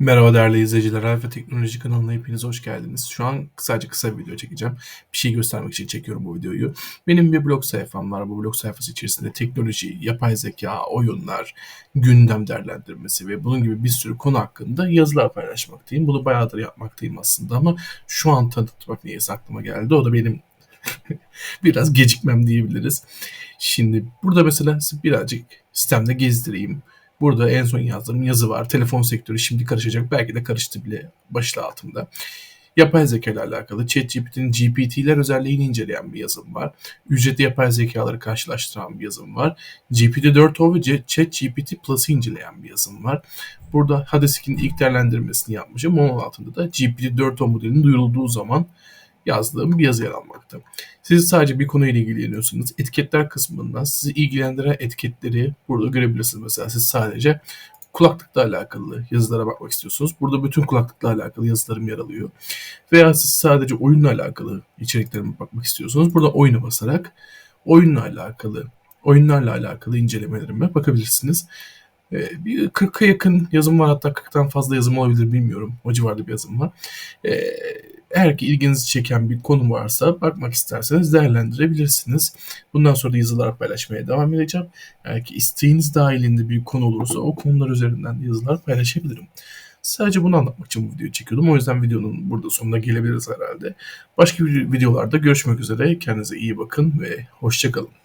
Merhaba değerli izleyiciler. Alfa Teknoloji kanalına hepiniz hoş geldiniz. Şu an sadece kısa bir video çekeceğim. Bir şey göstermek için çekiyorum bu videoyu. Benim bir blog sayfam var. Bu blog sayfası içerisinde teknoloji, yapay zeka, oyunlar, gündem değerlendirmesi ve bunun gibi bir sürü konu hakkında yazılar paylaşmaktayım. Bunu bayağıdır yapmaktayım aslında ama şu an tanıtmak niyeyse aklıma geldi. O da benim biraz gecikmem diyebiliriz. Şimdi burada mesela birazcık sistemde gezdireyim. Burada en son yazdığım yazı var. Telefon sektörü şimdi karışacak. Belki de karıştı bile başlığı altında. Yapay zeka ile alakalı ChatGPT'nin GPT'ler özelliğini inceleyen bir yazım var. Ücretli yapay zekaları karşılaştıran bir yazım var. GPT-4o ve ChatGPT Plus'ı inceleyen bir yazım var. Burada Hadesk'in ilk değerlendirmesini yapmışım. Onun altında da GPT-4o modelinin duyurulduğu zaman yazdığım bir yazı yer almakta. Siz sadece bir konuyla ilgileniyorsunuz. Etiketler kısmından sizi ilgilendiren etiketleri burada görebilirsiniz. Mesela siz sadece kulaklıkla alakalı yazılara bakmak istiyorsunuz. Burada bütün kulaklıkla alakalı yazılarım yer alıyor. Veya siz sadece oyunla alakalı içeriklerime bakmak istiyorsunuz. Burada oyuna basarak oyunla alakalı, oyunlarla alakalı incelemelerime bakabilirsiniz. Ee, bir 40'a yakın yazım var hatta 40'tan fazla yazım olabilir bilmiyorum. O civarda bir yazım var. Ee, eğer ki ilginizi çeken bir konu varsa bakmak isterseniz değerlendirebilirsiniz. Bundan sonra da yazılar paylaşmaya devam edeceğim. Eğer ki isteğiniz dahilinde bir konu olursa o konular üzerinden yazılar paylaşabilirim. Sadece bunu anlatmak için bu videoyu çekiyordum. O yüzden videonun burada sonuna gelebiliriz herhalde. Başka videolarda görüşmek üzere. Kendinize iyi bakın ve hoşçakalın.